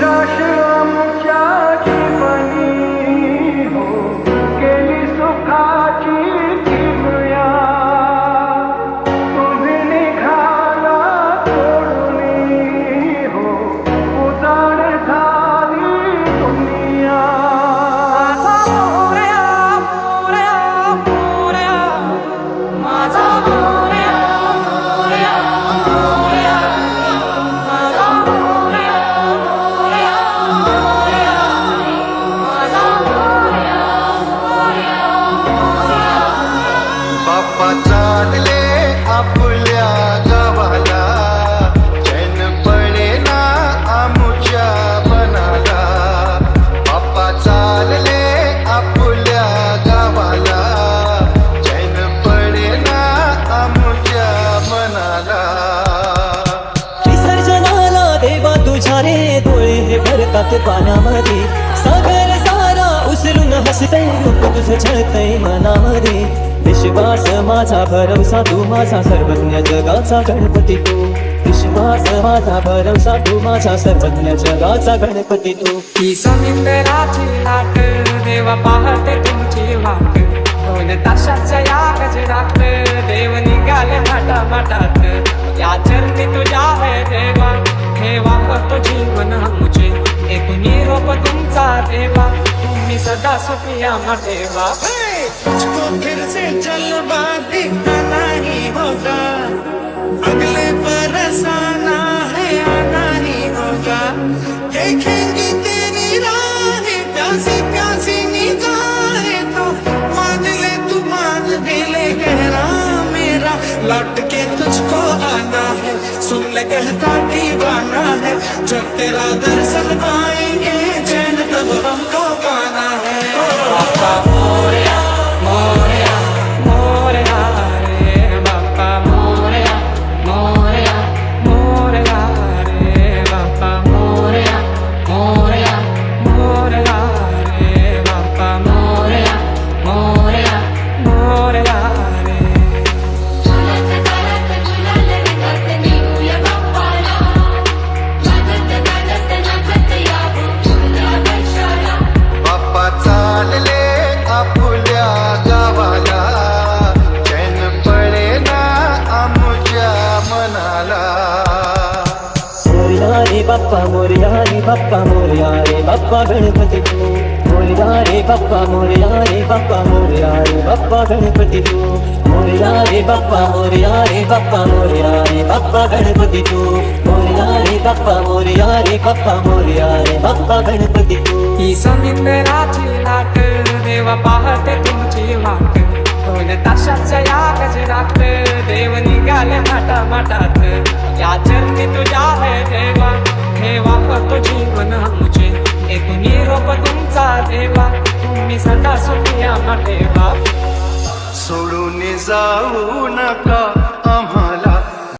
Rashi. बाबा चालले आपल्या गावाला. चैन पडेना आमुच्या मनाला. बाप्पा चालले आपल्या गावाला. चैन पडेना आमुच्या मनाला. विसर्जनाला देवा तुझ्या रे डोळे भरतात पाण्यामध्ये. सगळे विश्वास माझा भरवसा तू माझा सर्वज्ञ जगाचा गणपती तू. विश्वास माझा भरवसा तू माझा सर्वज्ञ जगाचा गणपती तू. ही समिंदराची लाट देवा पाहते तुमची वाट. दोन ताशाच्या या गजरात देव निघाले माटा माटात मुझको फिर से जलवा दिखाना ही होगा अगले बरस आना है आना ही होगा देखेंगे तेरी राहें प्यासी प्यासी तो मान ले तू मान भी ले गहरा मेरा लौट के तुझको आना है सुन ले कहता दीवाना है जब तेरा दर्शन पाएँगे आपल्या गावाला चैन पडेना आमुच्या मनाला। मोरया रे बाप्पा मोरया रे बाप्पा मोरया रे बाप्पा गणपती तू मोरया रे बाप्पा मोरया रे बाप्पा मोरया रे बाप्पा गणपती तू मोरया रे बाप्पा मोरया रे बाप्पा मोरया रे बाप्पा गणपती तू मोरया रे बाप्पा मोरया रे बाप्पा मोरया रे बाप्पा गणपती तू ही समिंदराची लाट देवा पाहते तुमची वाट. दोन ताशाच्या या गजरात देव निघाले माटा माटात या चरणी तुझ्या हे देवा. ठेवा होतो जीवन आमचे. एक निरोप तुमचा देवा. तुम्ही सदा सुखिया ठेवा. सोडून जाऊ नका आम्हाला.